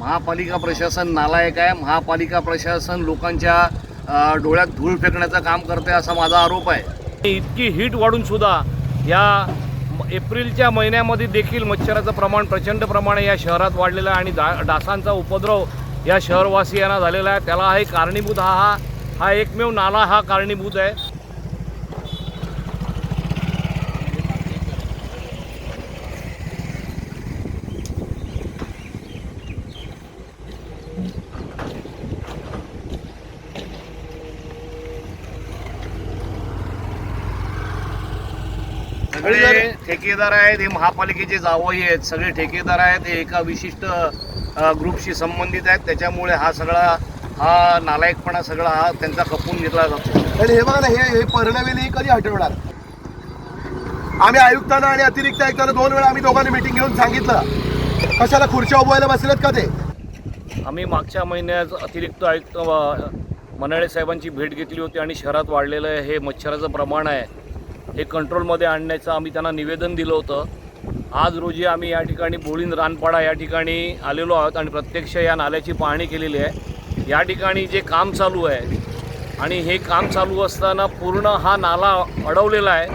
महापालिका प्रशासन नालायक आहे. महापालिका प्रशासन लोकांच्या डोळ्यात धूळ फेकण्याचं काम करते असा माझा आरोप आहे. इतकी हीट वाढून सुद्धा या एप्रिलच्या महिन्यामध्ये देखील मच्छराचं प्रमाण प्रचंड प्रमाणे या शहरात वाढलेलं आहे आणि डा डासांचा उपद्रव या शहरवासियांना झालेला आहे. त्याला हे कारणीभूत हा हा हा एकमेव नाला हा कारणीभूत आहे. सगळे ठेकेदार आहेत हे महापालिकेचे जावई आहेत. सगळे ठेकेदार आहेत हे एका विशिष्ट ग्रुपशी संबंधित आहेत. त्याच्यामुळे हा सगळा हा नालायकपणा सगळा हा त्यांचा खपून घेतला जातो. आणि हे बघा ना हे हे पर्णवेली कधी हटवणार आम्ही आयुक्तांना आणि अतिरिक्त आयुक्तांना दोन वेळा आम्ही दोघांनी मिटिंग घेऊन सांगितलं. कशाला खुर्च्या उभवायला बसलेत का ते? आम्ही मागच्या महिन्यात अतिरिक्त आयुक्त मनाळे साहेबांची भेट घेतली होती आणि शहरात वाढलेलं हे मच्छराचं प्रमाण आहे हे कंट्रोलमध्ये आणण्याचं आम्ही त्यांना निवेदन दिलं होतं. आज रोजी आम्ही या ठिकाणी बोळीन रानपाडा या ठिकाणी आलेलो आहोत आणि प्रत्यक्ष या नाल्याची पाहणी केलेली आहे. या ठिकाणी जे काम चालू आहे आणि हे काम चालू असताना पूर्ण हा नाला अडवलेला आहे.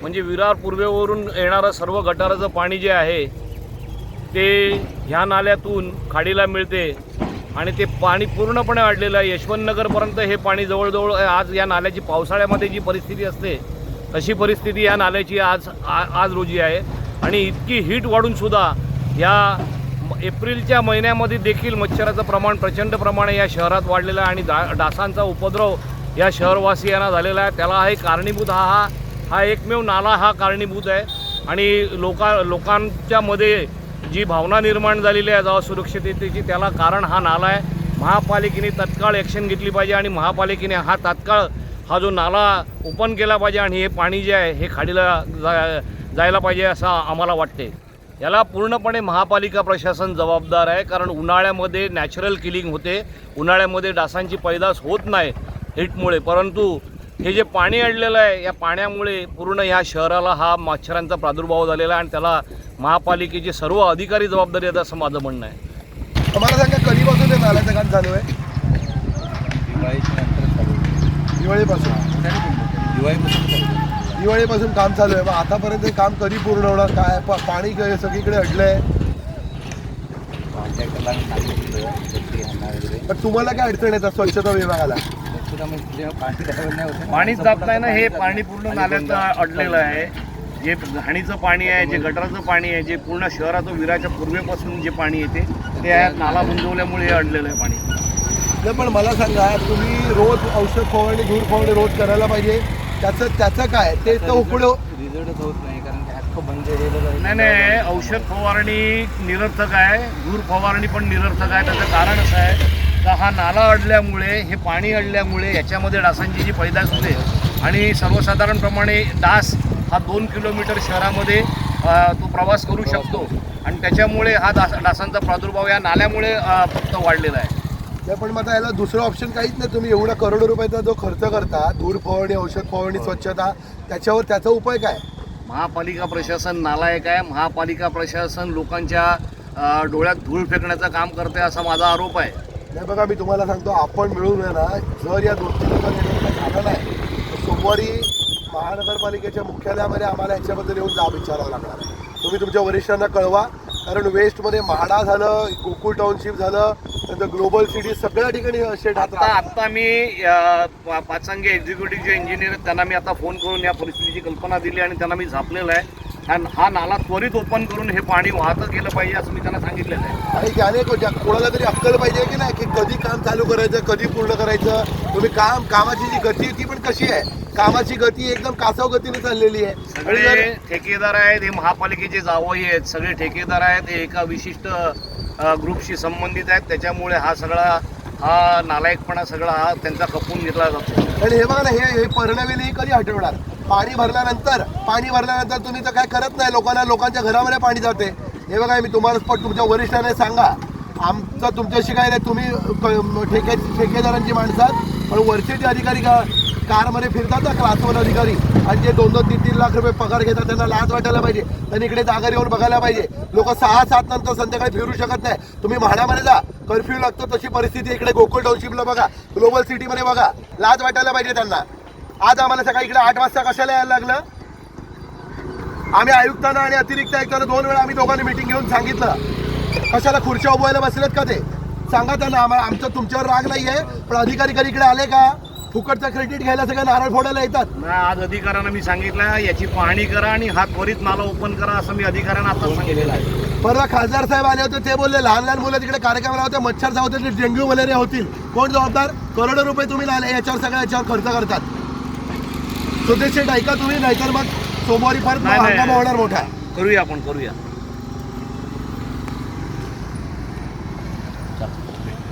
म्हणजे विरार पूर्वेवरून येणारं सर्व गटाराचं पाणी जे आहे ते ह्या नाल्यातून खाडीला मिळते आणि ते पाणी पूर्णपणे अडलेलं आहे. यशवंतनगरपर्यंत हे पाणी जवळजवळ आज या नाल्याची पावसाळ्यामध्ये जी परिस्थिती असते तशी परिस्थिती या नाल्याची आज आ- आज रोजी आहे. आणि इतकी हीट वाढूनसुद्धा या एप्रिलच्या महिन्यामध्ये देखील मच्छराचं प्रमाण प्रचंड प्रमाणे या शहरात वाढलेलं आहे आणि डा डासांचा उपद्रव या शहरवासियांना झालेला आहे. त्याला हे कारणीभूत. हा हा हा एकमेव नाला हा कारणीभूत आहे. आणि लोका लोकांच्या मध्ये जी भावना निर्माण झालेली आहे असुरक्षिततेची त्याला कारण हा नाला आहे. महापालिकेने तत्काळ ॲक्शन घेतली पाहिजे आणि महापालिकेने हा तात्काळ हा जो नाला ओपन केला पाहिजे आणि हे पाणी जे आहे हे खाडीला जा जायला पाहिजे असं आम्हाला वाटते याला पूर्णपणे महापालिका प्रशासन जबाबदार आहे कारण उन्हाळ्यामध्ये नॅचरल किलिंग होते. उन्हाळ्यामध्ये डासांची पैदास होत नाही हीटमुळे. परंतु हे जे पाणी अडलेलं आहे या पाण्यामुळे पूर्ण ह्या शहराला हा मच्छरांचा प्रादुर्भाव झालेला आहे आणि त्याला महापालिकेचे सर्व अधिकारी जबाबदारी आहेत असं माझं म्हणणं आहे. आम्हाला सांगा कधीपासून ते नाल्याचं काम चालू आहे? दिवाळीपासून. दिवाळीपासून काम चालू आहे. मग आतापर्यंत हे काम कधी पूर्ण होणार? काय प- पाणी क- सगळीकडे अडलंय पण तुम्हाला काय अडचण येतात स्वच्छता विभागाला? पाणीच जात नाही ना हे पाणी पूर्ण नाल्यात अडलेलं आहे. जे घाणीचं पाणी आहे जे गटाराचं पाणी आहे जे पूर्ण शहराचं विराच्या पूर्वेपासून जे पाणी येते ते या नाला बुंजवल्यामुळे हे अडलेलं आहे पाणी. नाही पण मला सांगा तुम्ही रोज औषध फवारणी धूर फवारणी रोज करायला पाहिजे? त्याचं त्याचं काय? ते तर उकडे रिझल्टच होत नाही कारण की अख्खं बंद बघा नाही नाही औषध फवारणी निरर्थक आहे. धूर फवारणी पण निरर्थक आहे. त्याचं कारण असं आहे का हा नाला अडल्यामुळे हे पाणी अडल्यामुळे याच्यामध्ये डासांची जी पैदास होते आणि सर्वसाधारणप्रमाणे डास हा दोन किलोमीटर शहरामध्ये तो प्रवास करू शकतो. आणि त्याच्यामुळे हा डास डासांचा प्रादुर्भाव या नाल्यामुळे फक्त वाढलेला आहे. नाही पण मग आता याला दुसरं ऑप्शन काहीच नाही. तुम्ही एवढा करोडो रुपयाचा जो खर्च करता धूर फवारणी औषध फवारणी स्वच्छता त्याच्यावर त्याचा उपाय काय? महापालिका प्रशासन नालायक आहे. महापालिका प्रशासन लोकांच्या डोळ्यात धूळ फेकण्याचं काम करते असा माझा आरोप आहे. नाही बघा मी तुम्हाला सांगतो आपण मिळून आहे ना जर या दिवसात झालं नाही तर सोमवारी महानगरपालिकेच्या मुख्यालयामध्ये आम्हाला ह्याच्याबद्दल येऊन जाब विचारावा लागणार आहे. तुम्ही तुमच्या वरिष्ठांना कळवा. कारण वेस्टमध्ये म्हाडा झालं गोकुळ टाउनशिप झालं नंतर ग्लोबल सिटी सगळ्या ठिकाणी शेड आता आता मी अ, पाचंगे एक्झिक्युटिव्ह जे इंजिनियर आहेत त्यांना मी आता फोन करून या परिस्थितीची कल्पना दिली आणि त्यांना मी झापलेलं आहे. हा हा नाला त्वरित ओपन करून हे पाणी वाहतं गेलं पाहिजे असं मी त्यांना सांगितलेलं आहे. को- ज्या- कोणाला तरी अक्कल पाहिजे की नाही की कधी काम चालू करायचं कधी पूर्ण करायचं. तुम्ही काम कामाची जी गती ती पण कशी आहे? कामाची गती एकदम कासाव गतीने चाललेली आहे. सगळे ठेकेदार आहेत हे महापालिकेचे जावई आहेत. सगळे ठेकेदार आहेत हे एका विशिष्ट ग्रुपशी संबंधित आहेत. त्याच्यामुळे हा सगळा हा नालायकपणा सगळा हा त्यांचा खपून घेतला जातो. आणि हे बघा ना हे हे पर्णवेली कधी हटवणार पाणी भरल्यानंतर पाणी भरल्यानंतर तुम्ही तर काय करत नाही लोकांना लोकांच्या घरामध्ये पाणी जाते. हे बघा मी तुम्हाला पण तुमच्या वरिष्ठाने सांगा आमचं तुमच्याशी काय नाही तुम्ही क- ठेके ठेकेदारांची माणसं पण वरचे जे अधिकारी का कारमध्ये फिरतात ना क्लास वन अधिकारी आणि जे दोन दोन तीन तीन लाख रुपये पगार घेतात त्यांना लाज वाटायला पाहिजे. त्यांनी इकडे जागा येऊन बघायला पाहिजे. लोक सहा सात नंतर संध्याकाळी फिरू शकत नाही. तुम्ही म्हाडामध्ये जा कर्फ्यू लागतो तशी परिस्थिती इकडे गोकुळ टाउनशिपला बघा ग्लोबल सिटीमध्ये बघा लाज वाटायला पाहिजे त्यांना. आज आम्हाला सकाळी इकडे आठ वाजता कशाला यायला लागलं? आम्ही आयुक्तांना आणि अतिरिक्त आयुक्तांना दोन वेळा आम्ही दोघांनी मिटिंग घेऊन सांगितलं. कशाला खुर्च्या उभवायला बसलेत का ते? सांगा त्यांना आम्हाला आमचं तुमच्यावर राग नाहीये पण अधिकारी कधी इकडे आले का? फुकटचं क्रेडिट घ्यायला सगळं नारळ फोडायला येतात. ना आज अधिकाऱ्यांना मी सांगितलं याची पाहणी करा आणि हा त्वरित नाला ओपन करा असं मी अधिकाऱ्यांना आता सांगितलेलं आहे. परवा खासदार साहेब आले होते ते बोलले लहान लहान मुलं तिकडे कार्यक्रमाला होते मच्छर चावतील डेंग्यू मलेरिया होतील. कोण जबाबदार? करोडो रुपये तुम्ही लाले याच्यावर सगळ्या याच्यावर खर्च करतात. शेठ ऐका तुम्ही नाहीतर मग सोमवारी परत नाही. हंगामा होणार मोठा करूया आपण करूया